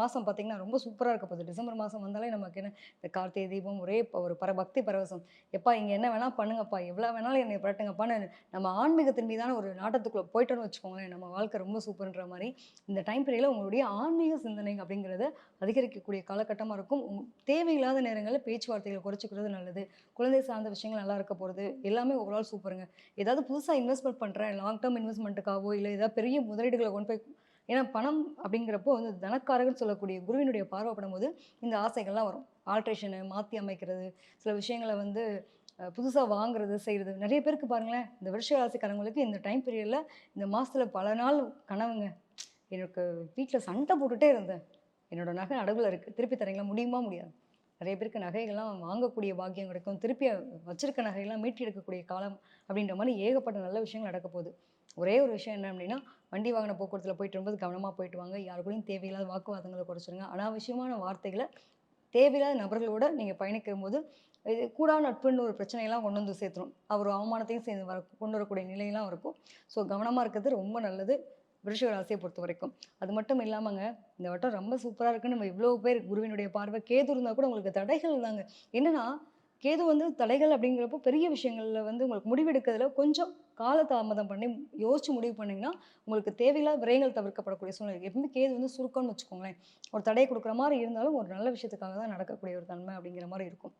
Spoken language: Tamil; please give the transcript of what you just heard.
மாதம் பார்த்தீங்கன்னா ரொம்ப சூப்பராக இருக்க போகுது டிசம்பர் மாதம் வந்தாலே நமக்கு என்ன? இந்த கார்த்திகை தீபம் ஒரே ஒரு பர பக்தி பரவசம். எப்பா இங்கே என்ன வேணால் பண்ணுங்கப்பா. எவ்வளோ வேணாலும் என்னை பரட்டுங்கப்பான்னு நம்ம ஆன்மீகத்தின் மீதான ஒரு நாட்டத்துக்குள்ளே போயிட்டோன்னு வச்சுக்கோங்களேன் நம்ம வாழ்க்கை ரொம்ப சூப்பர்ன்ற மாதிரி. இந்த டைம் பீரியடில் உங்களுடைய ஆன்மீக சிந்தனை அப்படிங்கிறத அதிகரிக்கக்கூடிய காலகட்டமாக இருக்கும். உங் தேவையில்லாத நேரங்களில் பேச்சுவார்த்தைகளை குறைச்சிக்கிறது நல்லது. குழந்தை சார்ந்த விஷயங்கள் நல்லா இருக்க போகிறது எல்லாமே ஓவரால் சூப்பருங்க. ஏதாவது புதுசாக இன்வெஸ்ட்மெண்ட் பண்ணுறேன் லாங் டேர்ம் இன்வெஸ்ட்மெண்ட்டுக்காகவோ இல்லை ஏதாவது பெரிய முதலீடுகளை கொண்டு போய் ஏன்னா பணம் அப்படிங்கிறப்போ வந்து தனக்காரர்கள் சொல்லக்கூடிய குருவினுடைய பார்வைப்படும் போது இந்த ஆசைகள்லாம் வரும். ஆல்ட்ரேஷனு மாற்றி அமைக்கிறது சில விஷயங்களை வந்து புதுசாக வாங்குறது செய்கிறது நிறைய பேருக்கு பாருங்களேன் இந்த வருஷ ராசிக்காரங்களுக்கு இந்த டைம் பீரியடில் இந்த மாதத்தில் பல நாள் கனவுங்க. எனக்கு வீட்டில் சண்டை போட்டுகிட்டே இருந்தேன். என்னோடய நகை அடகுல இருக்குது திருப்பி தரீங்களா? முடியுமா? முடியாது. நிறைய பேருக்கு நகைகள்லாம் வாங்கக்கூடிய பாக்கியம் கிடைக்கும். திருப்பி வச்சிருக்க நகைகள்லாம் மீட்டி எடுக்கக்கூடிய காலம் அப்படின்ற மாதிரி ஏகப்பட்ட நல்ல விஷயங்கள் நடக்க போகுது. ஒரே ஒரு விஷயம் என்ன அப்படின்னா வண்டி வாகன போக்குவரத்தில் போயிட்டு வரும்போது கவனமாக போயிட்டு வாங்க. யாருக்கூடையும் தேவையில்லாத வாக்குவாதங்களை குறைச்சிருங்க அனாவசியமான வார்த்தைகளை தேவையில்லாத நபர்களோட நீங்கள் பயணிக்கும் போது இது கூடா நட்புன்னு ஒரு பிரச்சனையெல்லாம் கொண்டு வந்து சேர்த்துரும். அவர் அவமானத்தையும் சேர்ந்து வர கொண்டு வரக்கூடிய நிலையெல்லாம் இருக்கும். ஸோ கவனமாக இருக்கிறது ரொம்ப நல்லது விருஷக ராசியை பொறுத்த வரைக்கும். அது மட்டும் இல்லாமங்க இந்த வட்டம் ரொம்ப சூப்பராக இருக்குன்னு நம்ம இவ்வளோ பேர் குருவினுடைய பார்வை கேது இருந்தால் கூட உங்களுக்கு தடைகள் தாங்க. என்னன்னா கேது வந்து தடைகள் அப்படிங்கிறப்போ பெரிய விஷயங்களில் வந்து உங்களுக்கு முடிவெடுக்கிறதுல கொஞ்சம் காலதாமதம் பண்ணி யோசிச்சு முடிவு பண்ணிங்கன்னா உங்களுக்கு தேவையில்லாத விரயங்கள் தவிர்க்கப்படக்கூடிய சூழ்நிலை எப்பவுமே கேது வந்து சுருக்கம்னு வச்சுக்கோங்களேன். ஒரு தடையை கொடுக்குற மாதிரி இருந்தாலும் ஒரு நல்ல விஷயத்துக்காக தான் நடக்கக்கூடிய ஒரு தன்மை அப்படிங்கிற மாதிரி இருக்கும்.